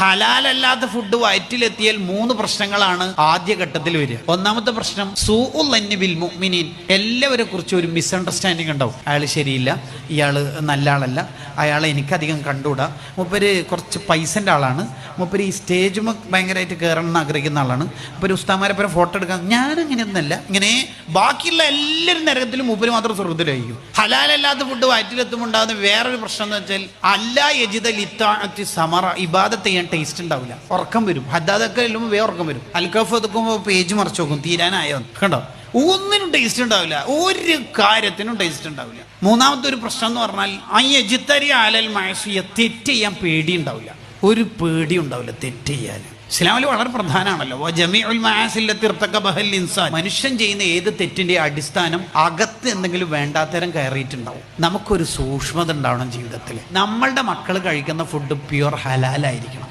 ഹലാലല്ലാത്ത food വയറ്റിലെത്തിയാൽ മൂന്ന് പ്രശ്നങ്ങളാണ് ആദ്യ ഘട്ടത്തിൽ വരിക. ഒന്നാമത്തെ പ്രശ്നം സൂഉൽ മുഅ്മിനീൻ. എല്ലാവരെ കുറിച്ച് ഒരു മിസ്അണ്ടർസ്റ്റാൻഡിങ് ഉണ്ടാവും. അയാൾ ശരിയില്ല ഇയാൾ നല്ല ആളല്ല അയാളെ എനിക്കധികം കണ്ടുകൂടാ. മുപ്പര് കുറച്ച് പൈസന്റെ ആളാണ്. മൂപ്പര് ഈ സ്റ്റേജ് ഭയങ്കരമായിട്ട് കയറണം എന്ന് ആഗ്രഹിക്കുന്ന ആളാണ്. മൂപ്പര് ഉസ്താമാരെ പോലെ ഫോട്ടോ എടുക്കാൻ ഞാൻ അങ്ങനെയൊന്നല്ല ഇങ്ങനെ ബാക്കിയുള്ള എല്ലാവരും നരകത്തിലും മൂപ്പര് മാത്രം സ്വർഗത്തിലായിരിക്കും ഹലാലല്ലാത്ത ഫുഡ് വയറ്റിലെത്തുമ്പോൾ ഉണ്ടാകുന്ന വേറൊരു പ്രശ്നം എന്ന് വെച്ചാൽ അല്ല യജിത ലിത്താത്തി സമറ ഇബാദത്ത് ചെയ്യാൻ ടേസ്റ്റ് ഉണ്ടാവില്ല. ഉറക്കം വരും. ഹദ്ദാദൊക്കെ ചെല്ലുമ്പോൾ വേറെ ഉറക്കം വരും. അൽക്കഫ് എടുക്കുമ്പോൾ പേജ് മറിച്ച് നോക്കും. തീരാനായോ? കണ്ടോ? ഒന്നിനും ടേസ്റ്റ് ഉണ്ടാവില്ല. ഒരു കാര്യത്തിനും ടേസ്റ്റ് ഉണ്ടാവില്ല. മൂന്നാമത്തെ ഒരു പ്രശ്നം എന്ന് പറഞ്ഞാൽ ആ യജിത്തരി ആലൽ മയസിയ തെറ്റ് ചെയ്യാൻ പേടി ഉണ്ടാവില്ല. ഒരു പേടി ഉണ്ടാവില്ല തെറ്റ് ചെയ്യാൻ. ഇസ്ലാമിൽ വളരെ പ്രധാനമാണല്ലോ. ജമീഉൽ ഇൻസാൻ. മനുഷ്യൻ ചെയ്യുന്ന ഏത് തെറ്റിന്റെ അടിസ്ഥാനം അകത്ത് എന്തെങ്കിലും വേണ്ടാത്തരം കയറിയിട്ടുണ്ടാവും. നമുക്കൊരു സൂക്ഷ്മത ഉണ്ടാവണം ജീവിതത്തിൽ നമ്മളുടെ മക്കൾ കഴിക്കുന്ന ഫുഡ് പ്യുവർ ഹലാലായിരിക്കണം.